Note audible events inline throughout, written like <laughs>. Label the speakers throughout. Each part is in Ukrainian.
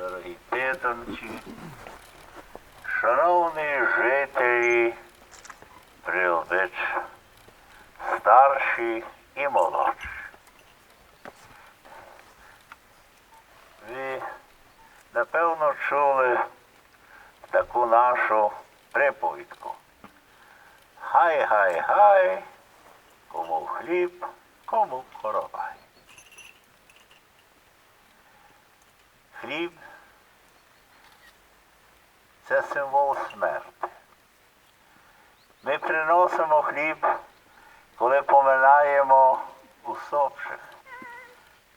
Speaker 1: дорогі питомці, шановні жителі Прилбич, старші і молодші. Ви напевно чули таку нашу приповідку. Хай, гай, гай, кому хліб, кому коровай. Хліб це символ смерти. Ми приносимо хліб, коли поминаємо усопших.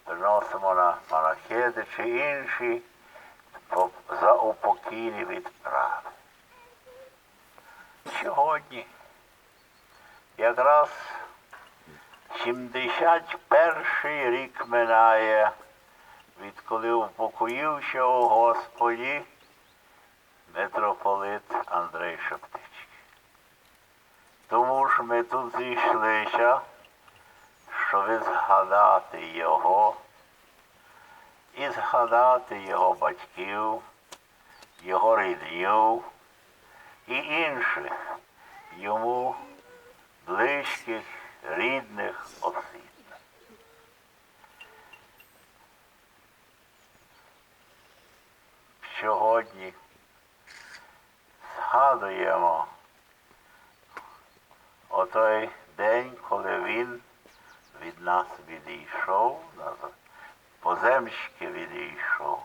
Speaker 1: Приносимо на панахиди чи інші за упокійні відправи. Сьогодні якраз 71 рік минає, відколи упокоївся у Господі митрополит Андрей Шептички. Тому ж ми тут зійшлися, щоб згадати його і згадати його батьків, його ріднів і інших йому близьких, рідних осіб. Сьогодні згадуємо отой день, коли він від нас відійшов, поземськи відійшов.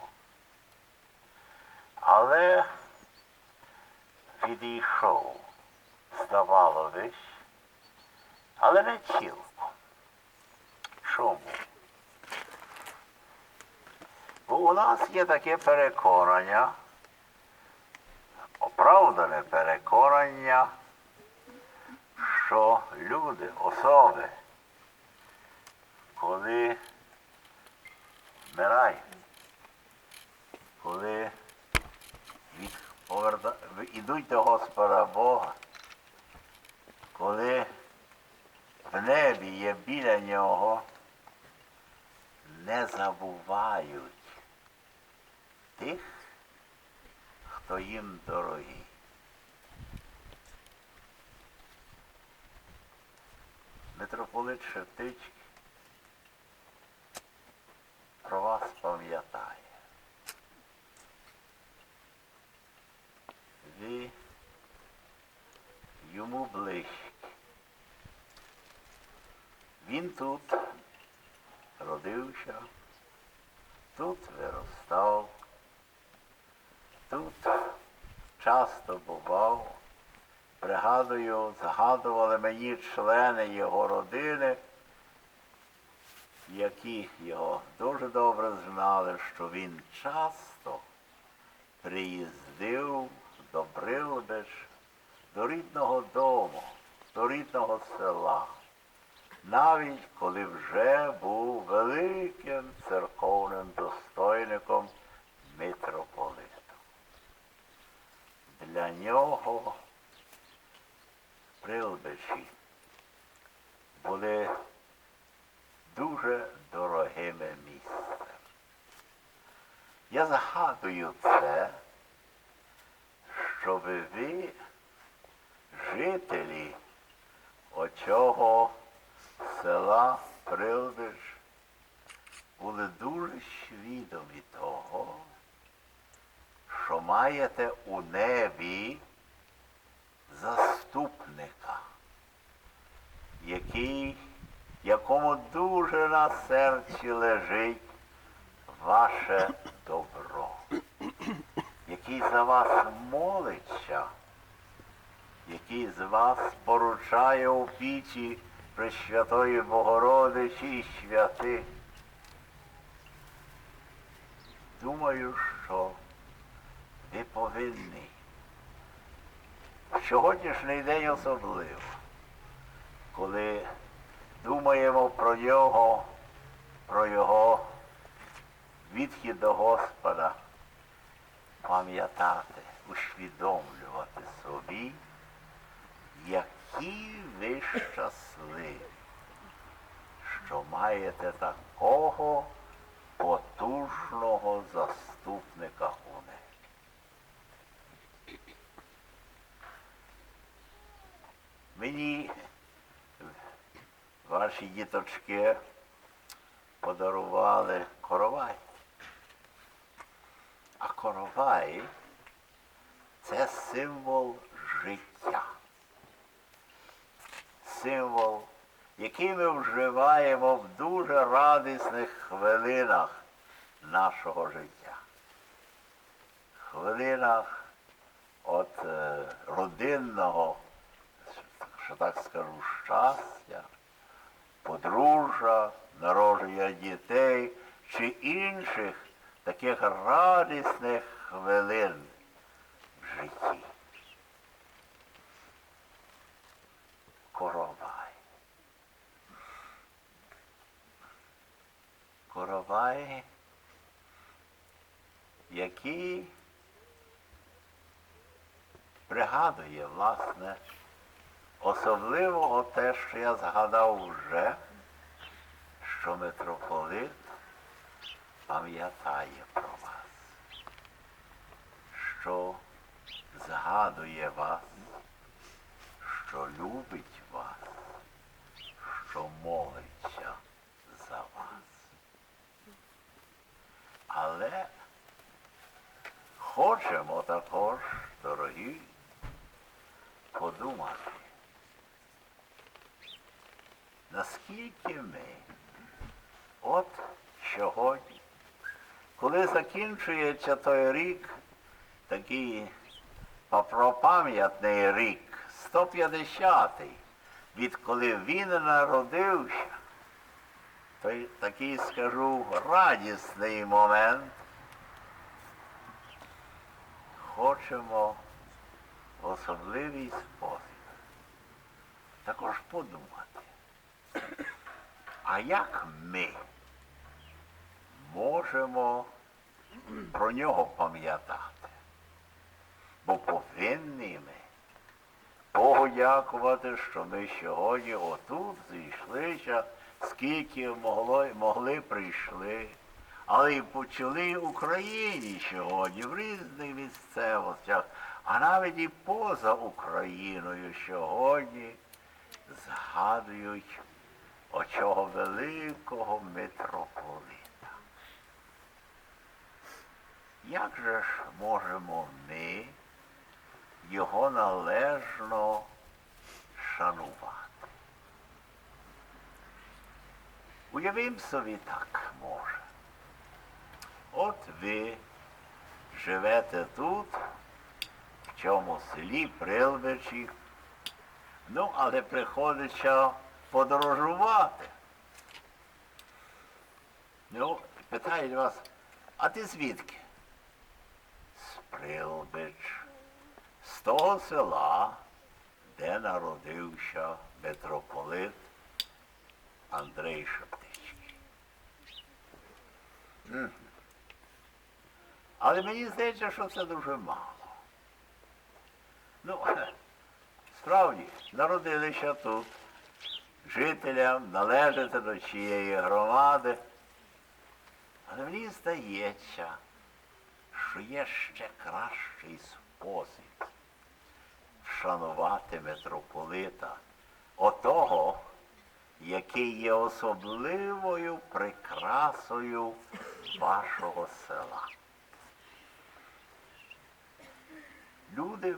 Speaker 1: Але відійшов, здавалось, але не цілком. Чому? Бо у нас є таке переконання, оправдане переконання, що люди, особи, коли вмирають, коли поверта, йдуть до Господа Бога, коли в небі є біля нього, не забувають тих, хто їм дорогий. Митрополит Шептички про вас пам'ятає. Ви йому ближчі. Він тут родився, тут виростав, тут часто бував. Пригадую, згадували мені члени його родини, які його дуже добре знали, що він часто приїздив до Брилбич, до рідного дому, до рідного села, навіть коли вже був великим церковним достойником митрополитом. Для нього Прилбичі були дуже дорогими місцем. Я згадую це, щоб ви, жителі оцього села Прилбич, були дуже свідомі того, маєте у небі заступника, який, якому дуже на серці лежить ваше добро, який за вас молиться, який з вас поручає у пічі Пресвятої Богородичі і святих. Думаю, що ви повинні сьогоднішній день особливо, коли думаємо про нього, про його відхід до Господа, пам'ятати, усвідомлювати собі, які ви щасливі, що маєте такого потужного заступника мені ваші діточки подарували коровай. А коровай це символ життя. Символ, який ми вживаємо в дуже радісних хвилинах нашого життя. Хвилинах от е, родинного, так скажу, щастя, подружжя, народження дітей чи інших таких радісних хвилин в житті. Коровай. Коровай, який пригадує, власне, особливо те, що я згадав вже, що митрополит пам'ятає про вас, що згадує вас, що любить вас, що молиться за вас. Але хочемо також, дорогі, подумати, наскільки ми? От сьогодні, коли закінчується той рік, такий пропам'ятний рік, 150-й, відколи він народився, той такий, скажу, радісний момент, хочемо в особливий спосіб. Також подумати, а як ми можемо про нього пам'ятати? Бо повинні ми Богу що ми сьогодні отут зійшлися, скільки могло, могли прийшли, але і почали в Україні сьогодні, в різних місцевостях, а навіть і поза Україною сьогодні згадують очого великого митрополита. Як же ж можемо ми його належно шанувати? Уявім собі так може. От ви живете тут, в цьому селі Прилбичі, ну, але приходиться подорожувати. Ну, питають вас, а ти звідки? З Прилбич, з того села, де народився митрополит Андрей Шептицький. Мгм. Але мені здається, що це дуже мало. Ну, <laughs> справді, народилися тут, жителям належати до чиєї громади. Але мені здається, що є ще кращий спосіб вшанувати митрополита, отого, який є особливою прикрасою вашого села. Люди,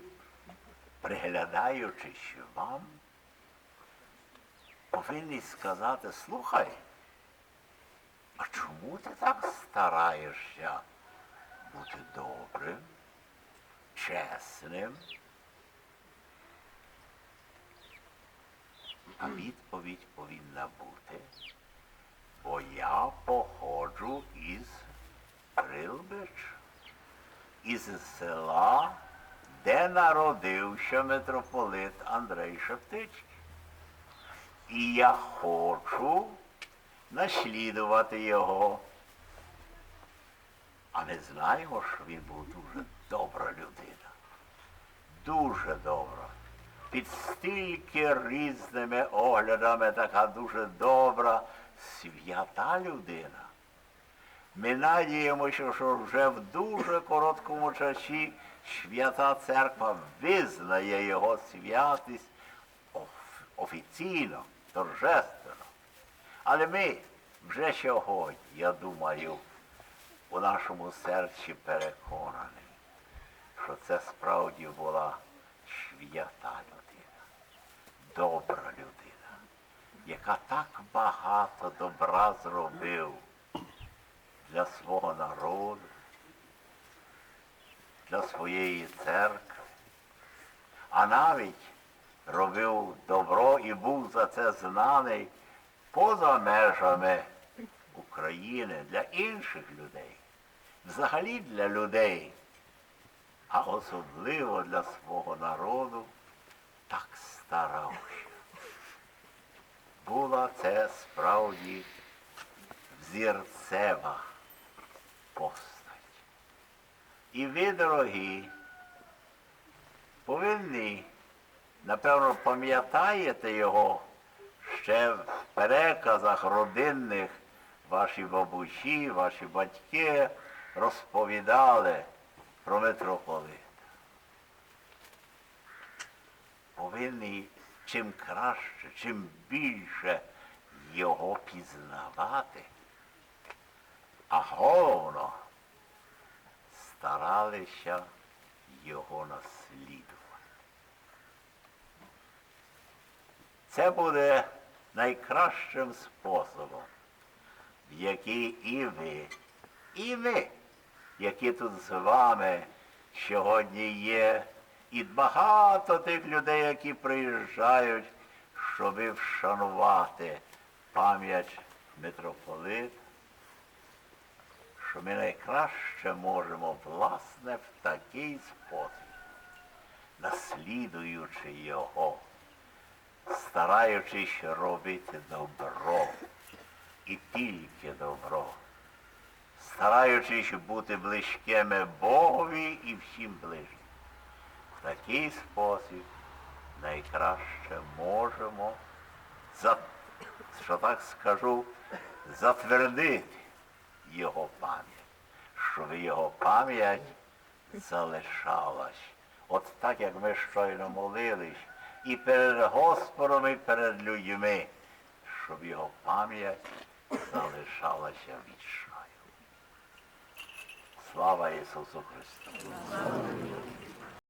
Speaker 1: приглядаючись вам, повинні сказати, слухай, а чому ти так стараєшся бути добрим, чесним? А відповідь повинна бути, бо я походжу із Прилбич, із села, де народився митрополит Андрей Шептицький. І я хочу наслідувати його. А ми знаємо, що він був дуже добра людина. Дуже добра. Під стільки різними оглядами така дуже добра, свята людина. Ми надіємося, що вже в дуже короткому часі свята церква визнає його святість офіційно, торжественно. Але ми вже сьогодні, я думаю, у нашому серці переконані, що це справді була свята людина, добра людина, яка так багато добра зробив для свого народу, для своєї церкви, а навіть робив добро і був за це знаний поза межами України для інших людей, взагалі для людей, а особливо для свого народу так старався. Була це справді взірцева постать. І ви, дорогі, повинні, напевно, пам'ятаєте його ще в переказах родинних ваші бабусі, ваші батьки розповідали про митрополита. Повинні чим краще, чим більше його пізнавати, а головно старалися його наслідувати. Це буде найкращим способом, в який і ви, і ви, які тут з вами сьогодні є, і багато тих людей, які приїжджають, щоб вшанувати пам'ять митрополита, що ми найкраще можемо, власне, в такий спосіб, наслідуючи його, стараючись робити добро і тільки добро, стараючись бути близькими Богові і всім ближнім. В такий спосіб найкраще можемо, що так скажу, затвердити його пам'ять, щоб його пам'ять залишалась. От так, як ми щойно молились, і перед Господом, і перед людьми, щоб його пам'ять залишалася вічною. Слава Ісусу Христу!